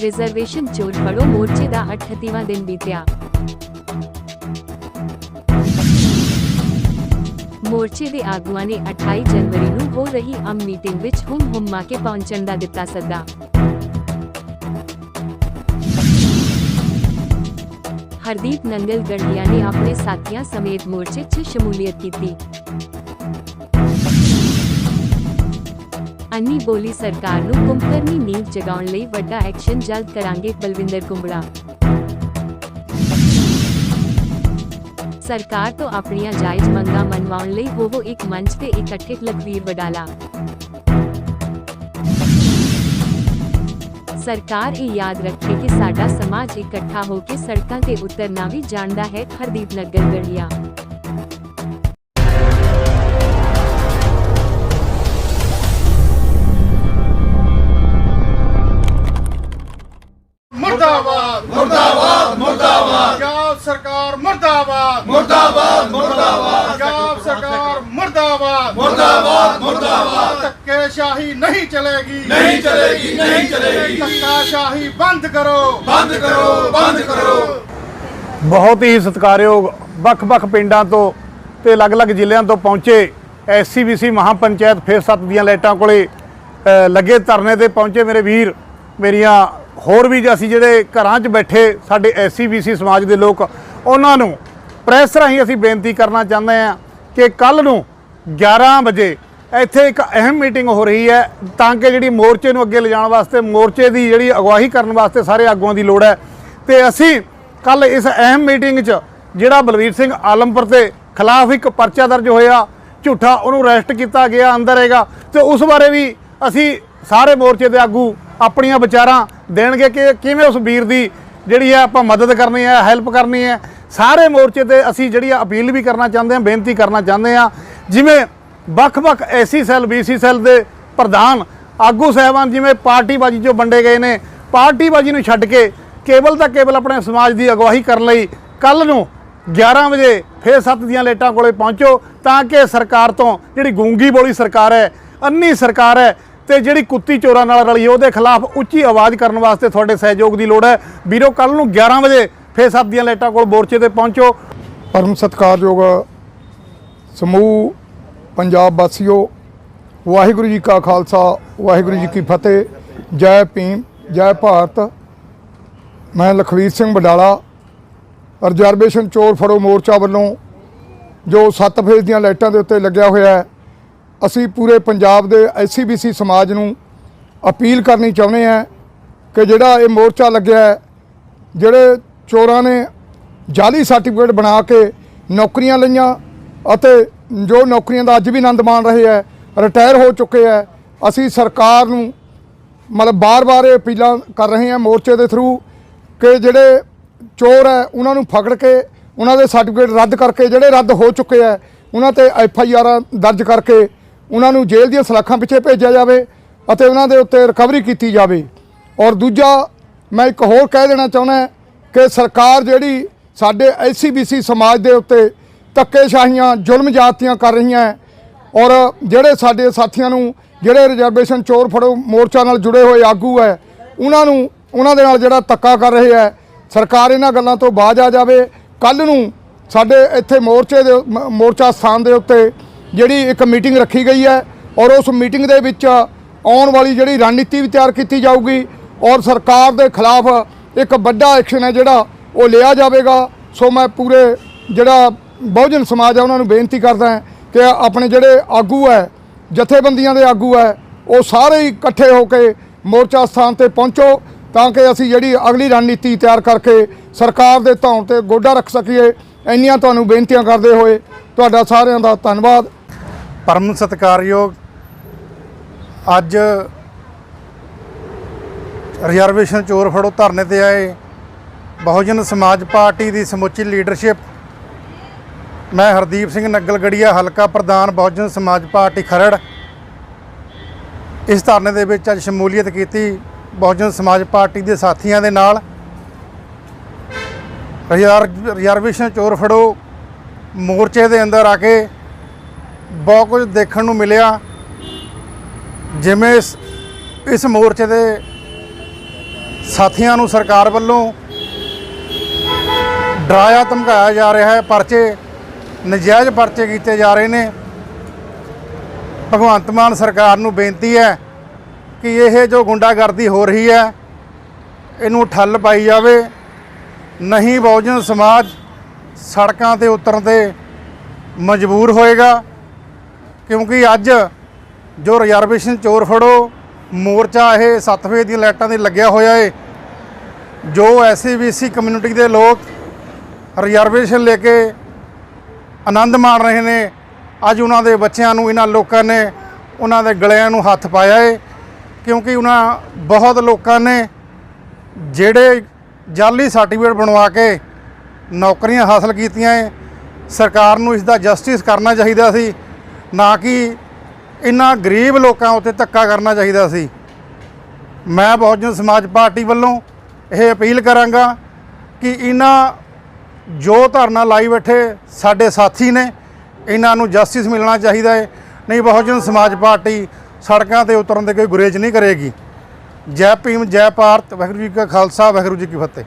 Reservation ਚੋਰ ਫੜੋ ਮੋਰਚੇ ਦਾ 38ਵਾਂ ਦਿਨ ਬੀਤਿਆ ਮੋਰਚੇ ਦੇ ਆਗੂਆਂ ਨੇ 28 ਜਨਵਰੀ ਨੂੰ ਹੋ ਰਹੀ ਆਮ ਮੀਟਿੰਗ ਵਿੱਚ ਹੁਮ ਹੁਮਾ ਕੇ ਪਹੁੰਚਣ ਦਾ ਦਿੱਤਾ ਸੱਦਾ ਹਰਦੀਪ ਨੰਗਲ ਗੜੀਆ ਨੇ ਆਪਣੇ ਸਾਥੀਆਂ ਸਮੇਤ ਮੋਰਚੇ 'ਚ ਸ਼ਮੂਲੀਅਤ ਕੀਤੀ ਅੰਨੀ ਬੋਲੀ ਸਰਕਾਰ ਨੂੰ ਕੁੰਭਕਰਨੀ ਨੀਂਦ ਜਗਾਉਣ ਲਈ ਵੱਡਾ ਐਕਸ਼ਨ ਜਲਦ ਕਰਾਂਗੇ ਬਲਵਿੰਦਰ ਕੁੰਬੜਾ ਸਰਕਾਰ ਤੋਂ ਆਪਣੀਆਂ ਜਾਇਜ਼ ਮੰਗਾਂ ਮਨਵਾਉਣ ਲਈ ਹੋਵੋ ਇੱਕ ਮੰਚ ਤੇ ਇਕੱਠੇ ਲਖਵੀਰ ਵਡਾਲਾ। ਸਰਕਾਰ ਇਹ ਯਾਦ ਰੱਖੇ ਕਿ ਸਾਡਾ ਸਮਾਜ ਇਕੱਠਾ ਹੋ ਕੇ ਸੜਕਾਂ ਤੇ ਉਤਰਨਾ ਵੀ ਜਾਣਦਾ ਹੈ ਹਰਦੀਪ ਨਗਰ ਗੜੀਆ। ਮੁਰਦਾਬਾਦ ਮੁਰਦਾਬਾਦ। ਮੁਰਦਾਬਾਦ ਪੰਜਾਬ ਸਰਕਾਰ ਮੁਰਦਾਬਾਦ। ਮੁਰਦਾਬਾਦ ਮੁਰਦਾਬਾਦ। ਪੰਜਾਬ ਸਰਕਾਰ ਮੁਰਦਾਬਾਦ। ਮੁਰਦਾਬਾਦ ਮੁਰਦਾਬਾਦ। ਧੱਕੇਸ਼ਾਹੀ ਨਹੀਂ ਚਲੇਗੀ। ਨਹੀਂ ਚਲੇਗੀ ਨਹੀਂ ਚਲੇਗੀ। ਧੱਕਾਸ਼ਾਹੀ ਬੰਦ ਕਰੋ। ਬੰਦ ਕਰੋ ਬੰਦ ਕਰੋ। ਬਹੁਤ ਹੀ ਸਤਿਕਾਰਯੋਗ ਵੱਖ-ਵੱਖ ਪਿੰਡਾਂ ਤੋਂ ਤੇ ਅਲੱਗ-ਅਲੱਗ ਜ਼ਿਲ੍ਹਿਆਂ ਤੋਂ ਪਹੁੰਚੇ ਐਸਸੀਬੀਸੀ ਮਹਾਪੰਚਾਇਤ ਫੇਸ 7 ਦੀਆਂ ਲਾਈਟਾਂ ਕੋਲੇ ਲੱਗੇ ਧਰਨੇ ਤੇ ਪਹੁੰਚੇ ਮੇਰੇ ਵੀਰ ਮੇਰੀਆਂ ਹੋਰ ਵੀ ਅਸੀਂ ਜਿਹੜੇ ਘਰਾਂ 'ਚ ਬੈਠੇ ਸਾਡੇ ਐਸਸੀਬੀਸੀ ਸਮਾਜ ਦੇ ਲੋਕ, ਉਹਨਾਂ ਨੂੰ ਪ੍ਰੈਸ ਰਾਹੀਂ ਅਸੀਂ ਬੇਨਤੀ ਕਰਨਾ ਚਾਹੁੰਦੇ ਹਾਂ ਕਿ ਕੱਲ ਨੂੰ 11 ਵਜੇ ਇੱਥੇ ਇੱਕ ਅਹਿਮ ਮੀਟਿੰਗ ਹੋ ਰਹੀ ਹੈ, ਤਾਂ ਕਿ ਜਿਹੜੀ ਮੋਰਚੇ ਨੂੰ ਅੱਗੇ ਲਿਜਾਣ ਵਾਸਤੇ, ਮੋਰਚੇ ਦੀ ਜਿਹੜੀ ਅਗਵਾਈ ਕਰਨ ਵਾਸਤੇ ਸਾਰੇ ਆਗੂਆਂ ਦੀ ਲੋੜ ਹੈ। ਤੇ ਅਸੀਂ ਕੱਲ ਇਸ ਅਹਿਮ ਮੀਟਿੰਗ 'ਚ ਜਿਹੜਾ ਬਲਵੀਰ ਸਿੰਘ ਆਲਮਪੁਰ ਦੇ ਖਿਲਾਫ ਇੱਕ ਪਰਚਾ ਦਰਜ ਹੋਇਆ, ਝੂਠਾ ਉਹਨੂੰ ਅਰੈਸਟ ਕੀਤਾ ਗਿਆ, ਅੰਦਰ ਹੈਗਾ ਤੇ ਉਸ ਬਾਰੇ ਵੀ ਅਸੀਂ ਸਾਰੇ ਮੋਰਚੇ ਦੇ ਆਗੂ, ਆਪਣੀਆਂ ਵਿਚਾਰਾਂ ਦੇਣਗੇ ਕਿ ਕਿਵੇਂ ਉਸ ਵੀਰ ਦੀ ਜਿਹੜੀ ਹੈ ਆਪਾਂ ਮਦਦ ਕਰਨੀ ਹੈ ਹੈਲਪ ਕਰਨੀ ਹੈ ਸਾਰੇ ਮੋਰਚੇ ਤੇ ਅਸੀਂ ਜਿਹੜੀ ਆ ਅਪੀਲ ਵੀ ਕਰਨਾ ਚਾਹੁੰਦੇ ਹਾਂ ਬੇਨਤੀ ਕਰਨਾ ਚਾਹੁੰਦੇ ਹਾਂ ਜਿਵੇਂ ਵੱਖ-ਵੱਖ ਐਸੀ ਸੈੱਲ ਬੀਸੀ ਸੈੱਲ ਦੇ ਪ੍ਰਧਾਨ ਆਗੂ ਸਾਹਿਬਾਨ, ਜਿਵੇਂ ਪਾਰਟੀਬਾਜੀ ਚੋਂ ਵੰਡੇ ਗਏ ਨੇ, ਪਾਰਟੀਬਾਜੀ ਨੂੰ ਛੱਡ ਕੇ ਕੇਵਲ ਤਾਂ ਕੇਵਲ ਆਪਣੇ ਸਮਾਜ ਦੀ ਅਗਵਾਈ ਕਰਨ ਲਈ ਕੱਲ ਨੂੰ 11 ਵਜੇ ਫੇਰ ਸੱਤ ਦੀਆਂ ਲੇਟਾਂ ਕੋਲੇ ਪਹੁੰਚੋ, ਤਾਂ ਕਿ ਸਰਕਾਰ ਤੋਂ ਜਿਹੜੀ ਗੂੰਗੀ ਬੋਲੀ ਸਰਕਾਰ ਹੈ, ਅੰਨੀ ਸਰਕਾਰ ਹੈ ਤੇ ਜਿਹੜੀ ਕੁੱਤੀ ਚੋਰਾਂ ਨਾਲ ਰਲੀ ਹੈ, ਉਹਦੇ ਖਿਲਾਫ ਉੱਚੀ ਆਵਾਜ਼ ਕਰਨ ਵਾਸਤੇ ਤੁਹਾਡੇ ਸਹਿਯੋਗ ਦੀ ਲੋੜ ਹੈ। ਵੀਰੋ ਕੱਲ ਨੂੰ 11 ਵਜੇ ਫੇਰ ਸੱਤ ਦੀਆਂ ਲੇਟਾਂ ਕੋਲ ਮੋਰਚੇ ਤੇ ਪਹੁੰਚੋ। ਪਰਮ ਸਤਿਕਾਰਯੋਗ ਸਮੂਹ ਪੰਜਾਬ ਵਾਸੀਓ ਵਾਹਿਗੁਰੂ ਜੀ ਕਾ ਖਾਲਸਾ ਵਾਹਿਗੁਰੂ ਜੀ ਕੀ ਫਤਿਹ। ਜੈ ਭੀਮ ਜੈ ਭਾਰਤ। ਮੈਂ ਲਖਵੀਰ ਸਿੰਘ ਬਡਾਲਾ ਰਿਜ਼ਰਵੇਸ਼ਨ ਚੋਰ ਫੜੋ ਮੋਰਚਾ ਵੱਲੋਂ ਜੋ ਸੱਤ ਫੇਜ਼ ਦੀਆਂ ਲਾਈਟਾਂ ਦੇ ਉੱਤੇ ਲੱਗਿਆ ਹੋਇਆ ਹੈ ਅਸੀਂ ਪੂਰੇ ਪੰਜਾਬ ਦੇ ਐਸਸੀਬੀਸੀ ਸਮਾਜ ਨੂੰ ਅਪੀਲ ਕਰਨੀ ਚਾਹੁੰਦੇ ਹਾਂ ਕਿ ਜਿਹੜਾ ਇਹ ਮੋਰਚਾ ਲੱਗਿਆ ਜਿਹੜੇ ਚੋਰਾਂ ਨੇ ਜਾਲੀ ਸਰਟੀਫਿਕੇਟ ਬਣਾ ਕੇ ਨੌਕਰੀਆਂ ਲਈਆਂ ਅਤੇ ਜੋ ਨੌਕਰੀਆਂ ਦਾ ਅੱਜ ਵੀ ਆਨੰਦ ਮਾਣ ਰਹੇ ਹੈ, ਰਿਟਾਇਰ ਹੋ ਚੁੱਕੇ ਹੈ, ਅਸੀਂ ਸਰਕਾਰ ਨੂੰ ਮਤਲਬ ਬਾਰ-ਬਾਰ ਇਹ ਅਪੀਲਾਂ ਕਰ ਰਹੇ ਹਾਂ ਮੋਰਚੇ ਦੇ ਥਰੂ ਕਿ ਜਿਹੜੇ ਚੋਰ ਹੈ, ਉਹਨਾਂ ਨੂੰ ਫਕੜ ਕੇ ਉਹਨਾਂ ਦੇ ਸਰਟੀਫਿਕੇਟ ਰੱਦ ਕਰਕੇ ਜਿਹੜੇ ਰੱਦ ਹੋ ਚੁੱਕੇ ਹੈ, ਉਹਨਾਂ ਤੇ ਐਫ ਆਈ ਆਰ ਦਰਜ ਕਰਕੇ ਉਹਨਾਂ ਨੂੰ ਜੇਲ੍ਹ ਦੀਆਂ ਸਲਾਖਾਂ ਪਿੱਛੇ ਭੇਜਿਆ ਜਾਵੇ ਅਤੇ ਉਹਨਾਂ ਦੇ ਉੱਤੇ ਰਿਕਵਰੀ ਕੀਤੀ ਜਾਵੇ। ਔਰ ਦੂਜਾ, ਮੈਂ ਇੱਕ ਹੋਰ ਕਹਿ ਦੇਣਾ ਚਾਹੁੰਦਾ ਕਿ ਸਰਕਾਰ ਜਿਹੜੀ ਸਾਡੇ ਐਸਸੀਬੀਸੀ ਸਮਾਜ ਦੇ ਉੱਤੇ ਧੱਕੇਸ਼ਾਹੀਆਂ, ਜ਼ੁਲਮ ਜਾਤੀਆਂ ਕਰ ਰਹੀਆਂ ਔਰ ਜਿਹੜੇ ਸਾਡੇ ਸਾਥੀਆਂ ਨੂੰ, ਜਿਹੜੇ ਰਿਜ਼ਰਵੇਸ਼ਨ ਚੋਰ ਫੜੋ ਮੋਰਚਾ ਨਾਲ ਜੁੜੇ ਹੋਏ ਆਗੂ ਹੈ, ਉਹਨਾਂ ਨੂੰ, ਉਹਨਾਂ ਦੇ ਨਾਲ ਜਿਹੜਾ ਧੱਕਾ ਕਰ ਰਹੇ ਹੈ, ਸਰਕਾਰ ਇਹਨਾਂ ਗੱਲਾਂ ਤੋਂ ਬਾਜ ਆ ਜਾਵੇ। ਕੱਲ ਨੂੰ ਸਾਡੇ ਇੱਥੇ ਮੋਰਚੇ ਦੇ, ਮ- ਮੋਰਚਾ ਸਥਾਨ ਦੇ ਉੱਤੇ ਜਿਹੜੀ ਇੱਕ ਮੀਟਿੰਗ ਰੱਖੀ ਗਈ ਹੈ ਔਰ ਉਸ ਮੀਟਿੰਗ ਦੇ ਵਿੱਚ ਆਉਣ ਵਾਲੀ ਜਿਹੜੀ ਰਣਨੀਤੀ ਵੀ ਤਿਆਰ ਕੀਤੀ ਜਾਊਗੀ ਔਰ ਸਰਕਾਰ ਦੇ ਖਿਲਾਫ ਇੱਕ ਵੱਡਾ ਐਕਸ਼ਨ ਹੈ ਜਿਹੜਾ ਉਹ ਲਿਆ ਜਾਵੇਗਾ। ਸੋ ਮੈਂ ਪੂਰੇ ਜਿਹੜਾ ਬਹੁਜਨ ਸਮਾਜ ਹੈ ਉਹਨਾਂ ਨੂੰ ਬੇਨਤੀ ਕਰਦਾ ਹਾਂ ਕਿ ਆਪਣੇ ਜਿਹੜੇ ਆਗੂ ਹੈ, ਜਥੇਬੰਦੀਆਂ ਦੇ ਆਗੂ ਹੈ, ਉਹ ਸਾਰੇ ਇਕੱਠੇ ਹੋ ਕੇ ਮੋਰਚਾ ਸਥਾਨ ਤੇ ਪਹੁੰਚੋ ਤਾਂ ਕਿ ਅਸੀਂ ਜਿਹੜੀ ਅਗਲੀ ਰਣਨੀਤੀ ਤਿਆਰ ਕਰਕੇ ਸਰਕਾਰ ਦੇ ਧੌਣ ਤੇ ਗੋਡਾ ਰੱਖ ਸਕੀਏ। ਇੰਨੀਆਂ ਤੁਹਾਨੂੰ ਬੇਨਤੀਆਂ ਕਰਦੇ ਹੋਏ ਤੁਹਾਡਾ ਸਾਰਿਆਂ ਦਾ ਧੰਨਵਾਦ। ਪਰਮ ਸਤਿਕਾਰਯੋਗ ਅੱਜ ਰਿਜ਼ਰਵੇਸ਼ਨ ਚੋਰ ਫੜੋ, ਧਰਨੇ ਤੇ ਆਏ। ਬਹੁਜਨ ਸਮਾਜ ਪਾਰਟੀ ਦੀ ਸਮੁੱਚੀ ਲੀਡਰਸ਼ਿਪ ਮੈਂ ਹਰਦੀਪ ਸਿੰਘ ਨਗਲਗੜੀਆ, ਹਲਕਾ ਪ੍ਰਧਾਨ ਬਹੁਜਨ ਸਮਾਜ ਪਾਰਟੀ ਖਰੜ। ਇਸ ਧਰਨੇ ਦੇ ਵਿੱਚ ਅੱਜ ਸ਼ਮੂਲੀਅਤ ਕੀਤੀ ਬਹੁਜਨ ਸਮਾਜ ਪਾਰਟੀ ਦੇ ਸਾਥੀਆਂ ਦੇ ਨਾਲ। ਰਿਜ਼ਰਵ- ਰਿਜ਼ਰਵੇਸ਼ਨ ਚੋਰ ਫੜੋ, ਮੋਰਚੇ ਦੇ ਅੰਦਰ ਆ ਕੇ ਬਹੁਤ ਕੁਝ ਦੇਖਣ ਨੂੰ ਮਿਲਿਆ। ਜਿਵੇਂ ਇਸ ਇਸ ਮੋਰਚੇ ਦੇ ਸਾਥੀਆਂ ਨੂੰ ਸਰਕਾਰ ਵੱਲੋਂ ਡਰਾਇਆ, ਧਮਕਾਇਆ ਜਾ ਰਿਹਾ ਹੈ। ਪਰਚੇ, ਨਜਾਇਜ਼ ਪਰਚੇ ਕੀਤੇ ਜਾ ਰਹੇ ਨੇ। ਭਗਵੰਤ ਮਾਨ ਸਰਕਾਰ ਨੂੰ ਬੇਨਤੀ ਹੈ ਕਿ ਇਹ ਜੋ ਗੁੰਡਾਗਰਦੀ ਹੋ ਰਹੀ ਹੈ, ਇਹਨੂੰ ਠੱਲ ਪਾਈ ਜਾਵੇ। ਨਹੀਂ ਬਹੁਜਨ ਸਮਾਜ ਸੜਕਾਂ ਤੇ ਉਤਰਨ ਤੇ ਮਜਬੂਰ ਹੋਏਗਾ। ਕਿਉਂਕਿ ਅੱਜ ਜੋ ਰਿਜ਼ਰਵੇਸ਼ਨ ਚੋਰ ਫੜੋ, ਮੋਰਚਾ ਇਹ 7 ਵਜੇ ਦੀਆਂ ਲਾਈਟਾਂ ਦੇ ਲੱਗਿਆ ਹੋਇਆ ਏ। ਜੋ ਐਸਸੀਬੀਸੀ ਕਮਿਊਨਿਟੀ ਦੇ ਲੋਕ ਰਿਜ਼ਰਵੇਸ਼ਨ ਲੈ ਕੇ ਆਨੰਦ ਮਾਣ ਰਹੇ ਨੇ, ਅੱਜ ਉਹਨਾਂ ਦੇ ਬੱਚਿਆਂ ਨੂੰ, ਇਹਨਾਂ ਲੋਕਾਂ ਨੇ ਉਹਨਾਂ ਦੇ ਗਲਿਆਂ ਨੂੰ ਹੱਥ ਪਾਇਆ ਏ, ਕਿਉਂਕਿ ਉਹਨਾਂ ਬਹੁਤ ਲੋਕਾਂ ਨੇ ਜਿਹੜੇ ਜਾਲੀ ਸਰਟੀਫਿਕੇਟ ਬਣਵਾ ਕੇ ਨੌਕਰੀਆਂ ਹਾਸਲ ਕੀਤੀਆਂ ਏ, ਸਰਕਾਰ ਨੂੰ ਇਸ ਦਾ ਜਸਟਿਸ ਕਰਨਾ ਚਾਹੀਦਾ ਸੀ। ਨਾ ਕਿ ਇਹਨਾਂ ਗਰੀਬ ਲੋਕਾਂ ਉੱਤੇ ਧੱਕਾ ਕਰਨਾ ਚਾਹੀਦਾ ਸੀ। ਮੈਂ ਬਹੁਜਨ ਸਮਾਜ ਪਾਰਟੀ ਵੱਲੋਂ ਇਹ ਅਪੀਲ ਕਰਾਂਗਾ ਕਿ ਇਹਨਾਂ ਜੋ ਧਰਨਾ ਲਾਈ ਬੈਠੇ ਸਾਡੇ ਸਾਥੀ ਨੇ, ਇਹਨਾਂ ਨੂੰ ਜਸਟਿਸ ਮਿਲਣਾ ਚਾਹੀਦਾ ਹੈ ਨਹੀਂ ਬਹੁਜਨ ਸਮਾਜ ਪਾਰਟੀ ਸੜਕਾਂ ਤੇ ਉਤਰਨ ਦੇ ਕੋਈ ਗੁਰੇਜ਼ ਨਹੀਂ ਕਰੇਗੀ। ਜੈ ਭੀਮ, ਜੈ ਭਾਰਤ, ਵਾਹਿਗੁਰੂ ਜੀ ਕਾ ਖਾਲਸਾ, ਵਾਹਿਗੁਰੂ ਜੀ ਕੀ ਫਤਿਹ।